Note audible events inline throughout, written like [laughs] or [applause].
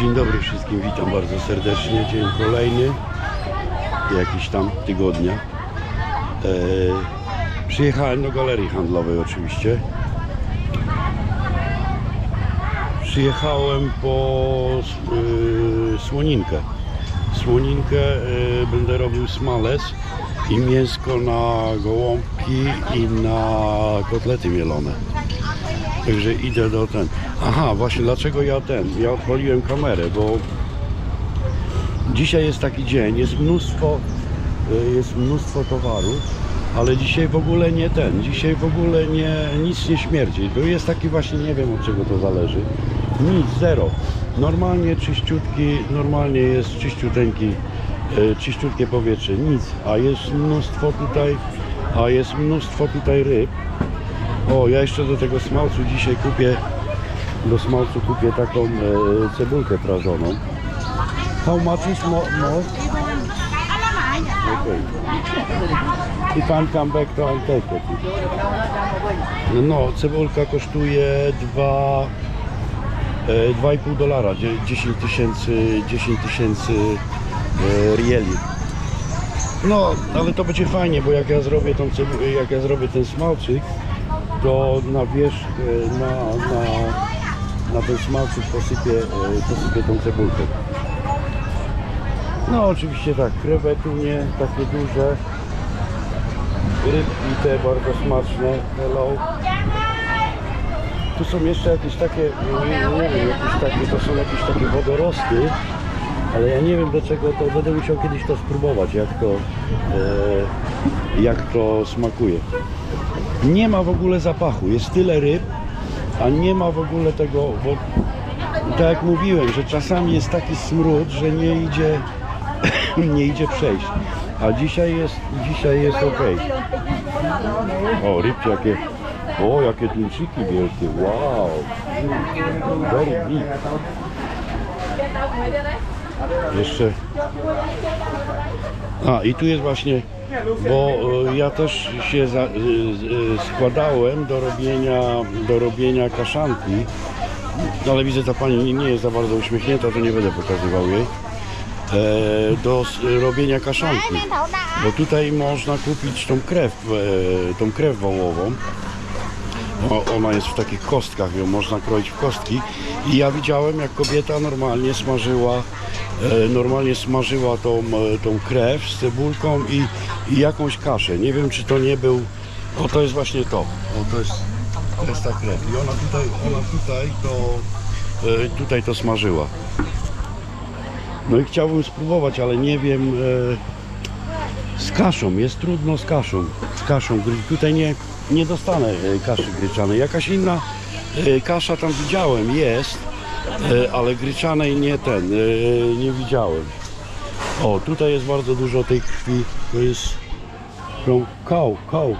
Dzień dobry wszystkim, witam bardzo serdecznie. Dzień kolejny, jakiś tam tygodnia. E, przyjechałem do galerii handlowej oczywiście. Przyjechałem po y, słoninkę. Słoninkę y, będę robił smalec i mięsko na gołąbki i na kotlety mielone. Także idę do ten. Aha, właśnie dlaczego ja ten? Ja odpaliłem kamerę, bo dzisiaj jest taki dzień, jest mnóstwo, y, jest mnóstwo towarów, ale dzisiaj w ogóle nie ten, dzisiaj w ogóle nie, nic nie śmierdzi. To jest taki właśnie, nie wiem od czego to zależy. Nic, zero. Normalnie czyściutki, normalnie jest czyściuteńki, y, czyściutkie powietrze, nic. A jest mnóstwo tutaj, a jest mnóstwo tutaj ryb. O, ja jeszcze do tego smalcu dzisiaj kupię, do smalcu kupię taką e, cebulkę prażoną. How much is more? more? Okay. If I come back to I'll take it. No, cebulka kosztuje 2 e, 2,5 dolara, dzie- 10 tysięcy 10 tysięcy e, rieli. No, ale to będzie fajnie, bo jak ja zrobię tą jak ja zrobię ten smalczyk, to na wierzch, e, na, na, na ten smalczyk posypię, e, posypię tą cebulkę. No oczywiście tak, krewetunie takie duże, rybki te bardzo smaczne, hello. Tu są jeszcze jakieś takie, nie, nie wiem, jakieś takie, to są jakieś takie wodorosty, ale ja nie wiem do czego to, będę musiał kiedyś to spróbować, jak to, e, jak to smakuje. Nie ma w ogóle zapachu, jest tyle ryb, a nie ma w ogóle tego, bo tak jak mówiłem, że czasami jest taki smród, że nie idzie, [coughs] nie idzie przejść. A dzisiaj jest, dzisiaj jest ok. O, rybcie jakie, o, jakie tuńczyki wielkie, wow. Very big. Jeszcze. A i tu jest właśnie, bo e, ja też się za, e, e, składałem do robienia, do robienia kaszanki. No ale widzę, ta pani nie jest za bardzo uśmiechnięta, to nie będę pokazywał jej. Do robienia kaszanki. Bo tutaj można kupić tą krew, tą krew wołową. Ona jest w takich kostkach, ją można kroić w kostki. I ja widziałem, jak kobieta normalnie smażyła, normalnie smażyła tą, e, tą krew z cebulką i, i jakąś kaszę. Nie wiem, czy to nie był. O, to jest właśnie to. O, to jest, to jest ta krew. I ona tutaj, ona tutaj to, e, tutaj to smażyła. No i chciałbym spróbować, ale nie wiem. E, z kaszą, jest trudno z kaszą. Z kaszą. Gry- Tutaj nie, nie dostanę e, kaszy gryczanej. Jakaś inna e, kasza tam widziałem, jest, e, ale gryczanej nie ten, e, nie widziałem. O, tutaj jest bardzo dużo tej krwi. To jest cow, cow,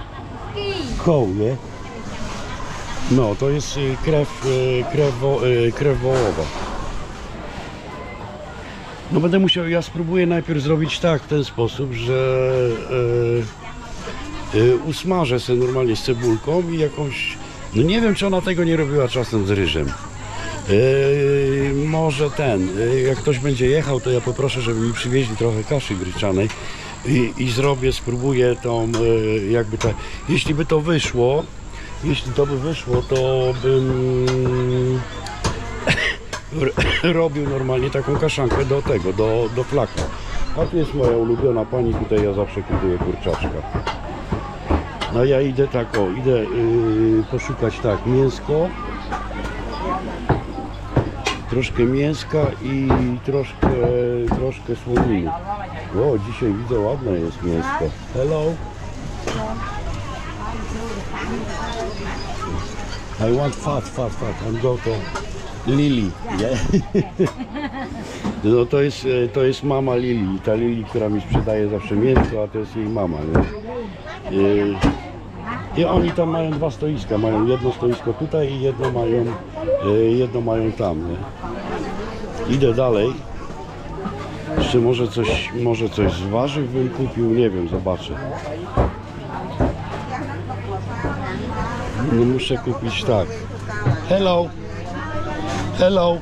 cow, nie? No, to jest e, krew, e, krew, e, krew wołowa. No będę musiał, ja spróbuję najpierw zrobić tak, w ten sposób, że e, e, usmażę sobie normalnie z cebulką i jakąś, no nie wiem czy ona tego nie robiła czasem z ryżem. E, może ten, e, jak ktoś będzie jechał, to ja poproszę, żeby mi przywieźli trochę kaszy gryczanej i, i zrobię, spróbuję tą, e, jakby tak, jeśli by to wyszło, jeśli to by wyszło, to bym [coughs] robił normalnie taką kaszankę do tego, do, do flaka. A tu jest moja ulubiona pani, tutaj ja zawsze kupuję kurczaczka. No ja idę tak, o, idę yy, poszukać tak, mięsko, troszkę mięska i troszkę, troszkę słoniny. O, dzisiaj widzę ładne jest mięsko. Hello. I want fat, fat, fat. I'm go to Lili. Yeah. [laughs] No to jest, to jest mama Lili. Ta Lili, która mi sprzedaje zawsze mięsko, a to jest jej mama. Nie? I, I oni tam mają dwa stoiska. Mają jedno stoisko tutaj i jedno mają, jedno mają tam. Nie? Idę dalej. Jeszcze może coś, może coś z warzyw bym kupił, nie wiem, zobaczę. No muszę kupić tak. Hello. Hello.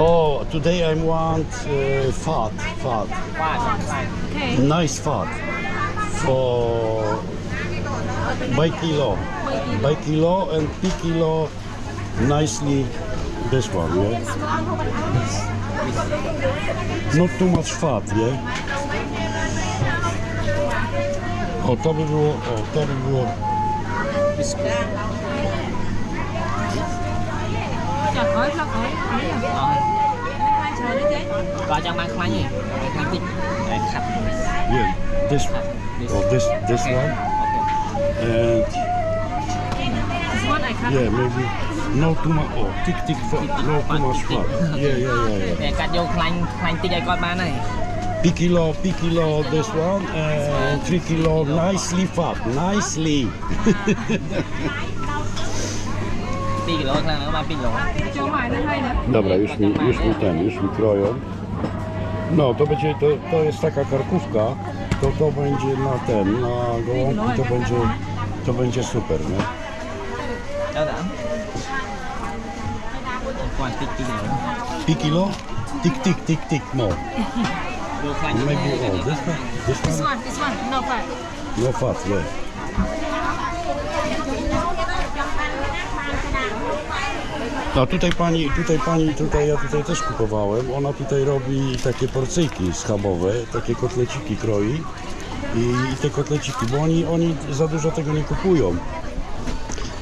Oh, today I want uh, fat, fat, nice fat for by kilo, by kilo and p kilo nicely this one, yeah? Not too much fat, yeah? O, to by było, o. Yeah, this one, or this, this one, and yeah, maybe no to my o tick tick frog no to my frog yeah yeah yeah yeah តែកាត់យកខ្លាញ់ខ្លាញ់តិចឲ្យគាត់បានហើយ Big kilo, big kilo, this one, and three kilo, nicely fat, nicely. 2 kilo, tak, no, ma 5 kilo. Dobra, już mi, już mi ten, już mi kroją. No, to będzie, to, to jest taka karkówka, to to będzie na ten, na gołąbki, to będzie, to będzie super, nie? Dobra pi kilo tick tick tick tick more. vô khoanh Maybe oh, this one, this This one, one This one no fat no fat, yeah. A tutaj pani, tutaj pani, tutaj ja tutaj też kupowałem. Ona tutaj robi takie porcyjki schabowe, takie kotleciki kroi. I, i te kotleciki, bo oni, oni za dużo tego nie kupują.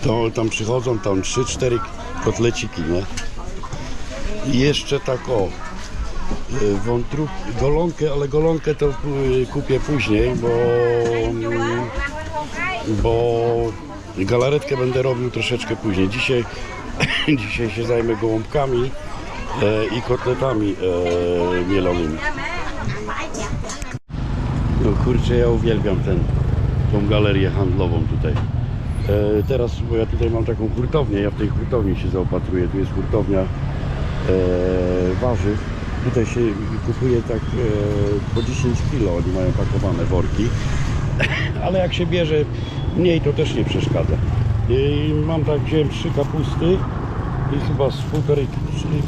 To tam przychodzą tam 3-4 kotleciki, nie? I jeszcze tak o, y, golonkę, ale golonkę to y, kupię później, bo, mm, bo galaretkę będę robił troszeczkę później. Dzisiaj, [coughs] dzisiaj się zajmę gołąbkami e, i kotletami e, mielonymi. No kurczę, ja uwielbiam ten, tą galerię handlową tutaj. E, teraz, bo ja tutaj mam taką hurtownię, ja w tej hurtowni się zaopatruję, tu jest hurtownia warzyw. Tutaj się kupuje tak e, po 10 kg, oni mają pakowane worki. [coughs] Ale jak się bierze mniej, to też nie przeszkadza. I mam tak, wziąłem trzy kapusty i chyba z półtorej,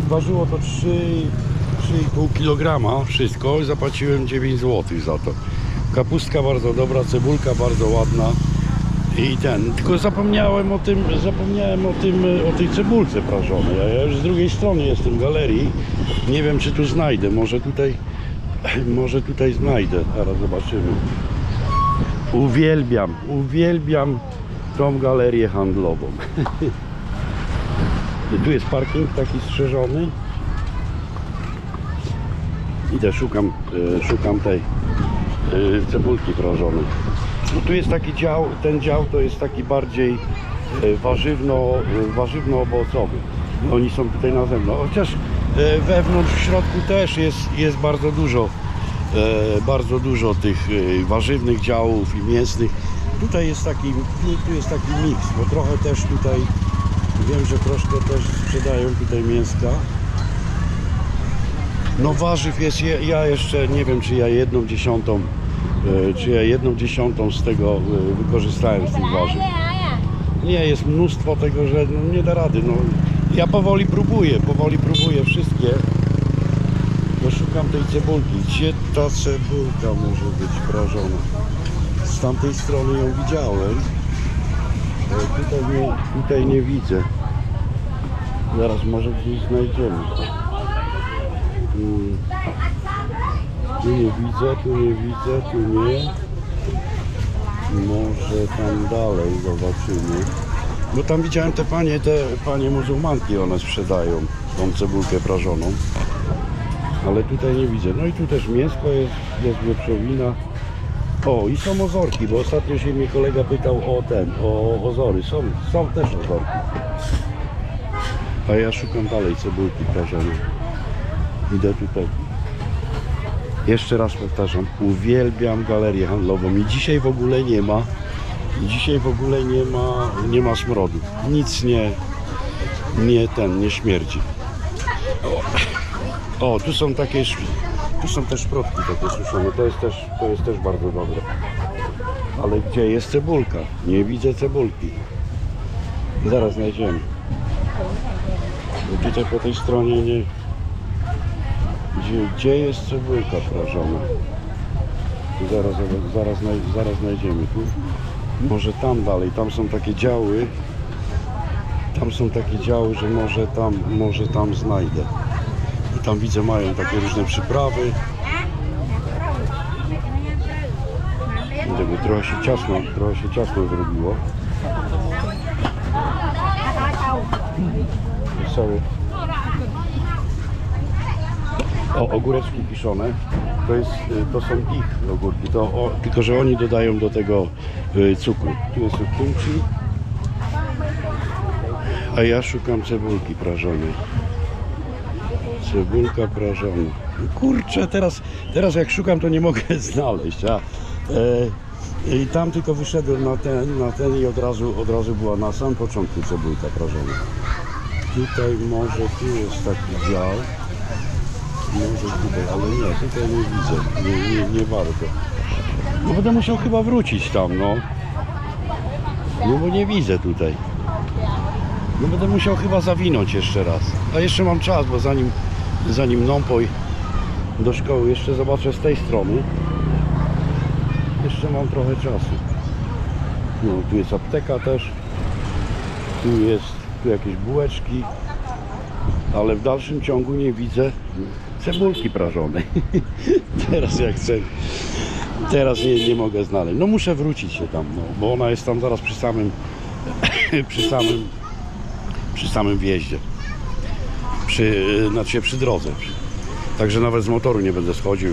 ważyło to 3, 3,5 kg wszystko i zapłaciłem 9 zł za to. Kapustka bardzo dobra, cebulka bardzo ładna. I ten, tylko zapomniałem o tym, zapomniałem o tym, o tej cebulce prażonej. a Ja już z drugiej strony jestem galerii. Nie wiem czy tu znajdę, może tutaj, [laughs] może tutaj znajdę. Zaraz zobaczymy. Uwielbiam, uwielbiam tą galerię handlową. [laughs] tu jest parking taki strzeżony. Idę, szukam, e, szukam tej e, cebulki prażonej. No tu jest taki dział, ten dział to jest taki bardziej e, warzywno, e, warzywno-owocowy. No, Oni są tutaj na zewnątrz, chociaż e, wewnątrz w środku też jest, jest bardzo dużo bardzo dużo tych warzywnych działów i mięsnych. Tutaj jest taki, tu- tu jest taki miks, bo trochę też tutaj wiem, że troszkę też sprzedają tutaj mięska. No warzyw jest, ja, jeszcze nie wiem czy ja jedną dziesiątą, czy ja jedną dziesiątą z tego e, wykorzystałem z tych warzyw. Nie, jest mnóstwo tego, że no, nie da rady. No, ja powoli próbuję, powoli próbuję wszystkie. Bo szukam tej cebulki. Gdzie ta cebulka może być prażona? Z tamtej strony ją widziałem. Ale tutaj nie, tutaj nie widzę. Zaraz może gdzieś znajdziemy. Mm. Tu nie widzę, tu nie widzę, tu nie. Może tam dalej zobaczymy. Bo tam widziałem te panie, te panie muzułmanki, one sprzedają tą cebulkę prażoną. Ale tutaj nie widzę. No i tu też mięsko jest, jest wieprzowina. O, i są ozorki, bo ostatnio się mnie kolega pytał o ten, o ozory. Są, są też ozorki. A ja szukam dalej cebulki prażonej. Idę tutaj. Jeszcze raz powtarzam, uwielbiam galerię handlową i dzisiaj w ogóle nie ma dzisiaj w ogóle nie ma nie ma smrodu. Nic nie nie ten nie śmierdzi. O, o tu są takie tu są też szprotki takie suszone. To jest też to jest też bardzo dobre. Ale gdzie jest cebulka? Nie widzę cebulki. Zaraz znajdziemy. Tutaj po tej stronie nie Gdzie, gdzie jest cebulka prażona? Zaraz, zaraz, zaraz, znaj- zaraz znajdziemy tu. Może tam dalej, tam są takie działy. Tam są takie działy, że może tam, może tam znajdę. I tam widzę mają takie różne przyprawy. Gdyby trochę się ciasno, trochę się ciasno zrobiło. Sorry. O, ogóreczki kiszone. To, jest, y, to są ich ogórki, to, o, tylko że oni dodają do tego y, cukru. Tu jest kimchi, a ja szukam cebulki prażonej. Cebulka prażona. Kurczę, teraz, teraz jak szukam, to nie mogę [laughs] znaleźć. A, e, I tam tylko wyszedłem na ten, na ten i od razu, od razu była na samym początku cebulka prażona. Tutaj może tu jest taki dział. Może tutaj, ale nie, tutaj nie widzę. Nie, nie, nie warto. No będę musiał chyba wrócić tam, no. No bo nie widzę tutaj. No będę musiał chyba zawinąć jeszcze raz. A jeszcze mam czas, bo zanim, zanim Nąpoj do szkoły jeszcze zobaczę z tej strony. Jeszcze mam trochę czasu. No tu jest apteka też. Tu jest, tu jakieś bułeczki. Ale w dalszym ciągu nie widzę cebulki prażonej. [laughs] Teraz jak chcę. Teraz nie, nie mogę znaleźć. No muszę wrócić się tam, no, bo ona jest tam zaraz przy samym [laughs] przy samym przy samym wjeździe. Przy, znaczy przy drodze. Także nawet z motoru nie będę schodził.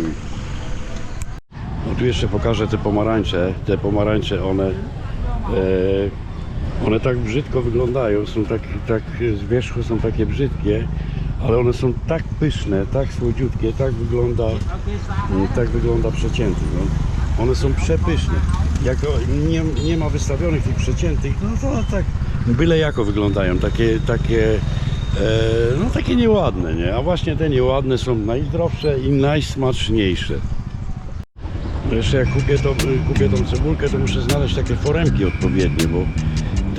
No tu jeszcze pokażę te pomarańcze. Te pomarańcze one e, one tak brzydko wyglądają, są tak, tak z wierzchu są takie brzydkie, ale one są tak pyszne, tak słodziutkie, tak wygląda, mm, tak wygląda przecięty. No. One są przepyszne. Jako nie, nie ma wystawionych tych przeciętych, no to tak byle jako wyglądają, takie, takie, e, no takie nieładne, nie? A właśnie te nieładne są najzdrowsze i najsmaczniejsze. Jeszcze jak kupię, to, kupię tą cebulkę, to muszę znaleźć takie foremki odpowiednie, bo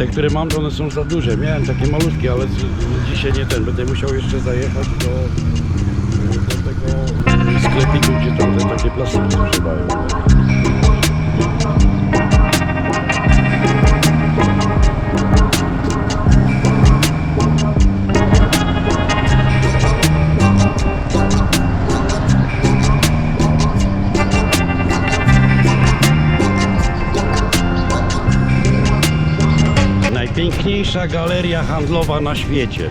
te, które mam, to one są za duże. Miałem takie malutkie, ale dzisiaj nie ten. Będę musiał jeszcze zajechać do, do tego sklepiku, gdzie tam te takie plastiki sprzedają. Najpiękniejsza galeria handlowa na świecie.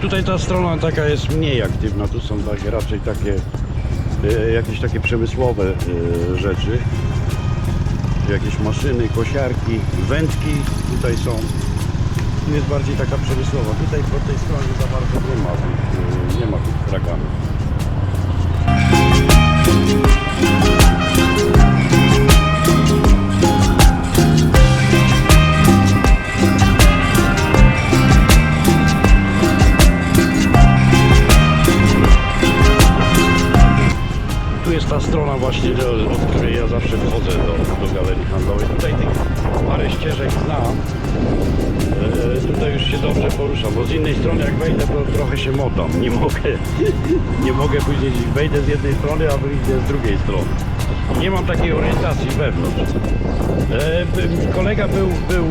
Tutaj ta strona taka jest mniej aktywna, tu są takie, raczej takie jakieś takie przemysłowe e, rzeczy. Jakieś maszyny, kosiarki, wędki tutaj są. Tu jest bardziej taka przemysłowa. Tutaj po tej stronie za bardzo nie ma, e, nie ma tych straganów. Jest ta strona właśnie, od której ja zawsze wchodzę do, do galerii handlowej. Tutaj tych parę ścieżek znam. E, tutaj już się dobrze poruszam, bo z innej strony jak wejdę, to trochę się motam. Nie mogę, [laughs] nie mogę później, wejdę z jednej strony, a wyjdę z drugiej strony. Nie mam takiej orientacji wewnątrz. E, kolega był, był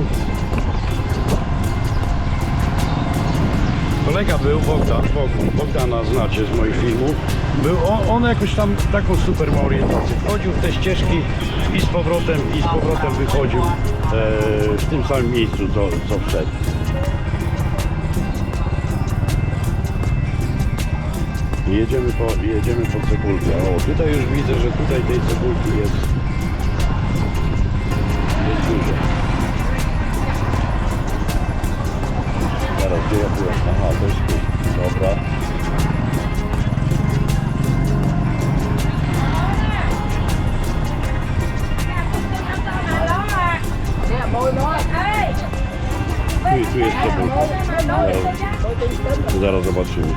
Kolega był, Bogdan, Bog- Bogdana znacie z moich filmów. Był on, on jakoś tam taką super ma orientację. Wchodził w te ścieżki i z powrotem, i z powrotem wychodził e, w tym samym miejscu, co, co wszedł. Jedziemy po, jedziemy po cebulkę. O, tutaj już widzę, że tutaj tej cebulki jest gdzie ja byłem? Aha, to jest tu. Dobra. tu, tu jest cebulka. Zaraz, zaraz zobaczymy.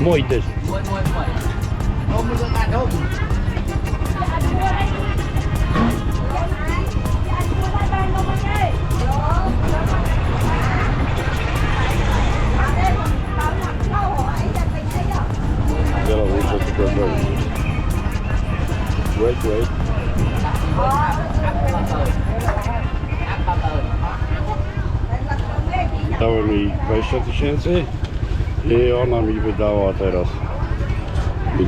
Mój też. muội muội muội wait. Dałem mi 20 tysięcy i ona mi wydała teraz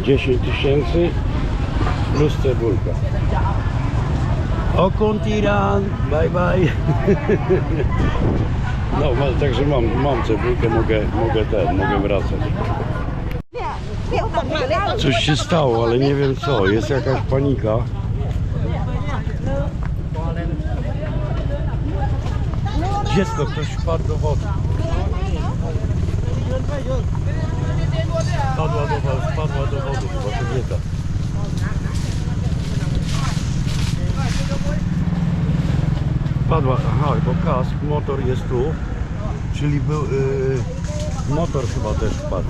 10 tysięcy plus cebulka. Okunt Iran, bye bye. [laughs] No, także mam, mam cebulkę, mogę, mogę ten, mogę wracać. Coś się stało, ale nie wiem co. Jest jakaś panika. Dziecko, ktoś wpadł do wody. Wpadła do wody, wpadła do wody chyba kobieta. Padła, aha, bo kask, motor jest tu, czyli był, y, motor chyba też wpadł.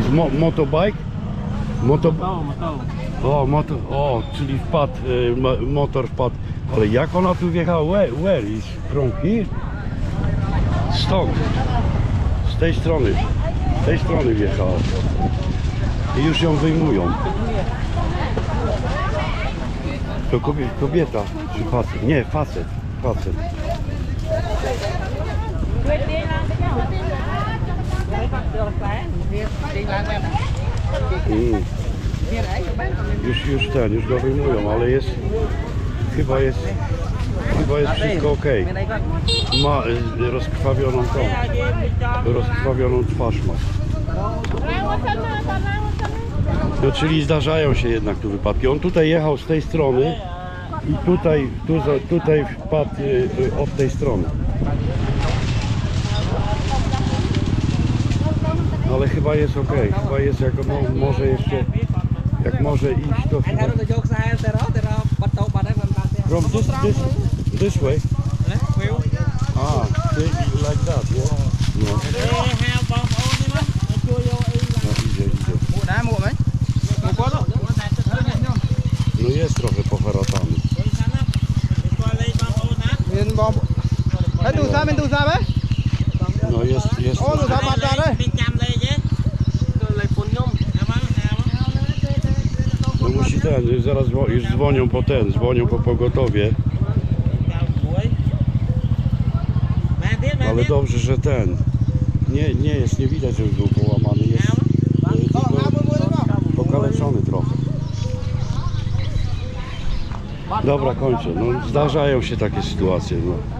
Is mo motobike? Moto... O, motor, o, czyli wpadł, y, motor wpadł. Ale jak ona tu wjechała? Where, where is? From here? Stąd. Z tej strony. Tej strony wjechała. I już ją wyjmują. To kobie, kobieta czy facet? Nie, facet. Facet. Mm. Już, już ten, już go wyjmują, ale jest, chyba jest, chyba jest wszystko ok. Ma y, rozkrwawioną tą, rozkrwawioną twarz ma. No, czyli zdarzają się jednak tu wypadki. On tutaj jechał z tej strony i tutaj, tu, tutaj wpadł y, y, od tej strony. Ale chyba jest ok, chyba jest jak no, może jeszcze, jak może iść to chyba. From this, this, This way. Ah, they eat like that, yeah. No. No jest trochę poharatany. Jeden bomb. Hej, tu sam, No jest, jest. O, No, no musi ten, zaraz dzwonią po ten, dzwonią po pogotowie. Ale dobrze, że ten. Nie, nie jest, nie widać, że był połamany, jest e, pokaleczony trochę. Dobra, kończę. No, zdarzają się takie sytuacje. No.